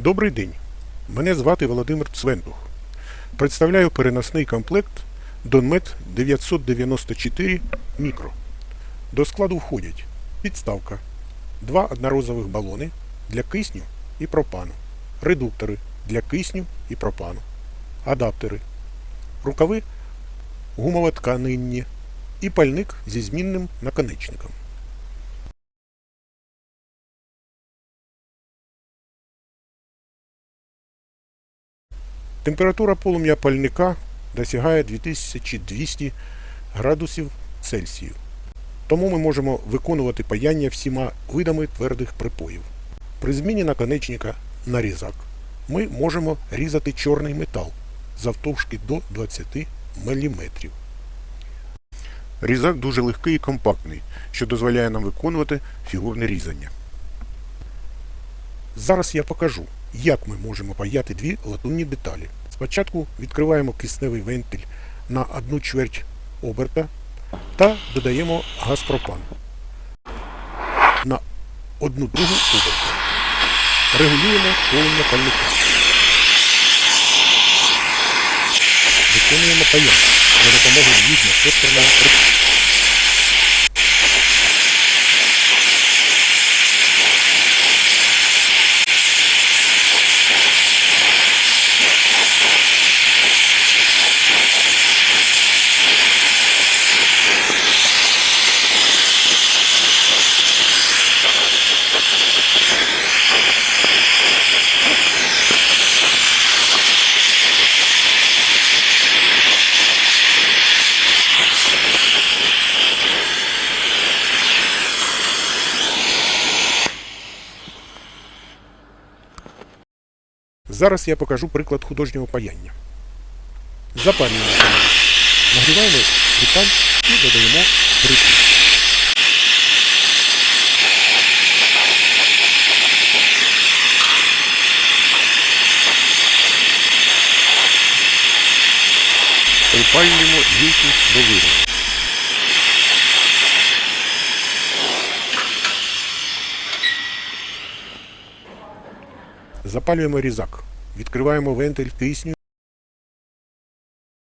Добрий день. Мене звати Володимир Цвендух. Представляю переносний комплект Донмет 994 Мікро. До складу входять підставка, два одноразових балони для кисню і пропану, редуктори для кисню і пропану, адаптери, рукави гумово-тканинні і пальник зі змінним наконечником. Температура полум'я пальника досягає 2200 градусів Цельсію. Тому ми можемо виконувати паяння всіма видами твердих припоїв. При зміні наконечника на різак ми можемо різати чорний метал завтовшки до 20 мм. Різак дуже легкий і компактний, що дозволяє нам виконувати фігурне різання. Зараз я покажу, як ми можемо паяти дві латунні деталі. Спочатку відкриваємо кисневий вентиль на одну чверть оберта та додаємо газ пропан на одну другу оберта. Регулюємо полум'я пальника. Виконуємо паяння за допомогою відно-соттерного прикладу. Зараз я покажу приклад художнього паяння. Запалюємо паяння. Нагріваємо деталь і додаємо бритву. Припалюємо гілку до виробу. Запалюємо різак. Відкриваємо вентиль кисню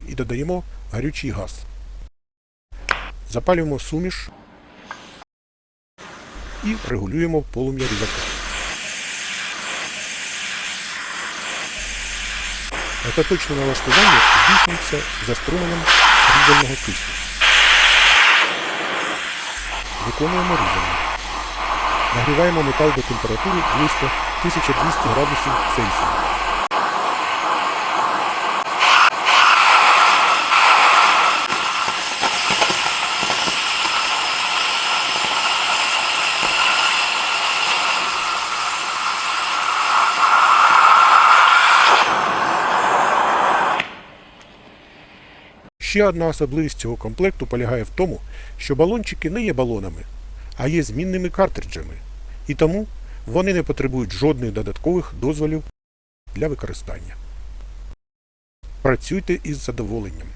і додаємо гарючий газ. Запалюємо суміш і регулюємо полум'я різака. Остаточне налаштування здійснюється за струмленням різаного кисню. Виконуємо різання. Нагріваємо метал до температури близько 1200 градусів Цельсія. Ще одна особливість цього комплекту полягає в тому, що балончики не є балонами, а є змінними картриджами, і тому вони не потребують жодних додаткових дозволів для використання. Працюйте із задоволенням.